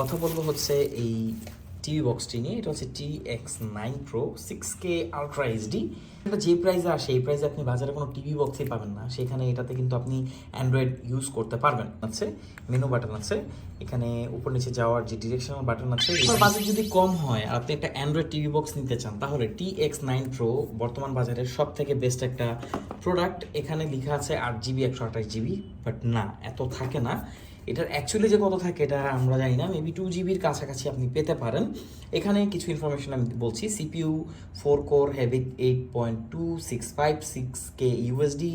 কথা বলব হচ্ছে এই টিভি বক্সটি নিয়ে। এটা হচ্ছে T X nine pro six K ultra HD এটা যে প্রাইসে আসে এই প্রাইসে আপনি বাজারে কোনো টিভি বক্সই পাবেন না। সেখানে এটাতে কিন্তু আপনি অ্যান্ড্রয়েড ইউজ করতে পারবেন। আছে মেনু বাটন আছে। এখানে উপর নিচে যাওয়ার যে ডিরেকশনাল বাটন আছে বাজেট যদি কম হয় আর আপনি একটা অ্যান্ড্রয়েড টিভি বক্স নিতে চান তাহলে টি এক্স নাইন প্রো বর্তমান বাজারের সব থেকে বেস্ট একটা প্রোডাক্ট এখানে লেখা আছে আট জিবি একশো আঠাশ জিবি বাট না এত থাকে না। এটার অ্যাকচুয়ালি যে কত থাকে এটা আমরা জানি না মেবি টু জিবির কাছাকাছি আপনি পেতে পারেন। এখানে কিছু ইনফরমেশন আমি বলছি CPU four core হ্যাভিক eight point two six five six K USD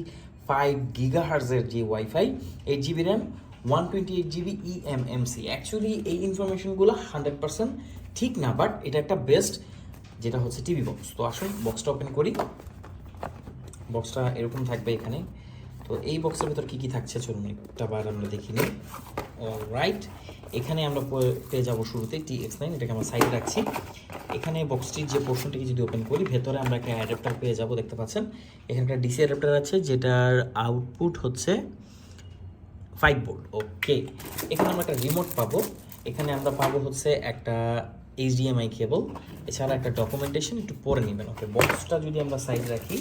five giga যে WiFi eight GB RAM one twenty eight GB eMMC actually এই ইনফরমেশনগুলো হান্ড্রেড পার্সেন্ট ঠিক না বাট এটা একটা বেস্ট যেটা হচ্ছে টিভি বক্স তো আসুন বক্সটা ওপেন করি। বক্সটা এরকম থাকবে এখানে। তো এই বক্সের ভিতর কি কি থাকছে চলুন একটা বার আমরা দেখি নিই। রাইট এখানে আমরা পেয়ে যাব শুরুতে টি এক্স নাইন এটাকে আমরা সাইড রাখছি। এখানে বক্সটির যে পোর্শনটিকে যদি ওপেন করি, ভেতরে আমরা একটা অ্যাডাপ্টার পেয়ে যাব, দেখতে পাচ্ছেন? এখানে একটা ডিসি অ্যাডাপ্টার আছে, যেটার আউটপুট হচ্ছে ফাইভ বোর্ড ওকে এখানে আমরা একটা রিমোট পাবো। এখানে আমরা পাবো হচ্ছে একটা এইচডিএমআই কেবল এছাড়া একটা ডকুমেন্টেশন একটু পরে নেবেন ওকে বক্সটা যদি আমরা সাইড রাখি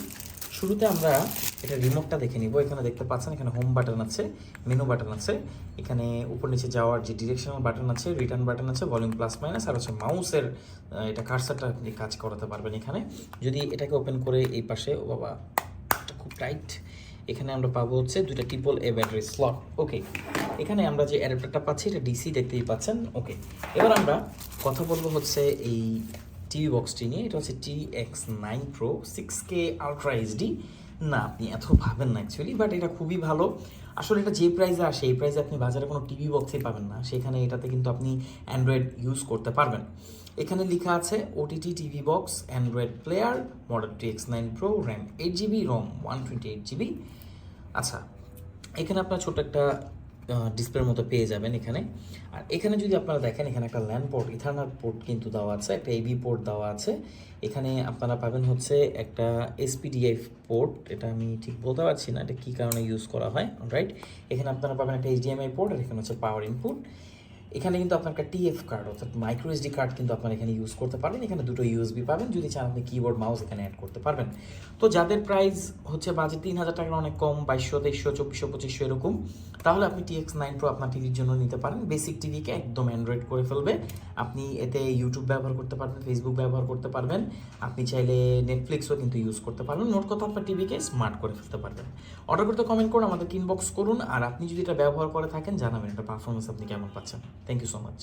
শুরুতে আমরা এটা রিমোটটা দেখে নিব। এখানে দেখতে পাচ্ছেন, এখানে হোম বাটন আছে মেনু বাটন আছে। এখানে উপর নিচে যাওয়ার যে ডিরেকশনাল বাটন আছে রিটার্ন বাটন আছে ভলিউম প্লাস মাইনাস আর হচ্ছে মাউসের এটা কার্সারটা আপনি কাজ করাতে পারবেন এখানে। যদি এটাকে ওপেন করে এই পাশে, ও বাবা, এটা খুব টাইট এখানে আমরা পাবো হচ্ছে দুইটা triple A battery slot okay এখানে আমরা যে অ্যাডাপ্টারটা পাচ্ছি, এটা ডিসি দেখতেই পাচ্ছেন। ওকে এবার আমরা কথা বলব হচ্ছে এই টিভি বক্সটি নিয়ে, এটা হচ্ছে T X nine pro six K ultra HD না, আপনি এত ভাবেন না অ্যাকচুয়ালি বাট এটা খুবই ভালো। আসলে এটা যে প্রাইসে আসে, এই প্রাইসে আপনি বাজারে কোনো টিভি বক্সই পাবেন না। সেখানে এটাতে কিন্তু আপনি অ্যান্ড্রয়েড ইউজ করতে পারবেন। এখানে লেখা আছে OTT TV box Android player model T X nine pro RAM eight GB ROM one twenty eight GB আচ্ছা এখানে আপনার ছোট একটা ডিসপ্লের মতো পেয়ে যাবেন এখানে। আর এখানে যদি আপনারা দেখেন, এখানে একটা ল্যান্ড পোর্ট ইথারনাল পোর্ট কিন্তু দেওয়া আছে, একটা এবি পোর্ট দেওয়া আছে। এখানে আপনারা পাবেন হচ্ছে একটা এসপিডিএফ পোর্ট এটা আমি ঠিক বলতে পারছি না, এটা কী কারণে ইউজ করা হয় রাইট এখানে আপনারা পাবেন একটা এইচডিএমআই পোর্ট আর এখানে হচ্ছে পাওয়ার ইনপুট এখানে কিন্তু আপনার একটা টিএফ কার্ড অর্থাৎ মাইক্রো এসডি কার্ড কিন্তু আপনারা এখানে ইউজ করতে পারবেন। এখানে দুটো ইউএসবি পাবেন, যদি চান আপনি কিবোর্ড মাউস এখানে অ্যাড করতে পারবেন। তো যাদের প্রাইস হচ্ছে বাজেট তিন হাজার টাকার অনেক কম, বাইশশো, তেইশশো, চব্বিশশো, পঁচিশশো এরকম, তাহলে আপনি টিএক্স নাইন প্রো আপনার টিভির জন্য নিতে পারেন। বেসিক টিভিকে একদম অ্যান্ড্রয়েড করে ফেলবে। আপনি এতে ইউটিউব ব্যবহার করতে পারবেন ফেসবুক ব্যবহার করতে পারবেন। আপনি চাইলে নেটফ্লিক্সও কিন্তু ইউজ করতে পারবেন। নোট কথা আপনার টিভিকে স্মার্ট করে ফেলতে পারবেন। অর্ডার করতে কমেন্ট করুন আমাদের ইনবক্স করুন। আর আপনি যদি এটা ব্যবহার করে থাকেন, জানাবেন এটা পারফরমেন্স আপনি কেমন পাচ্ছেন। Thank you so much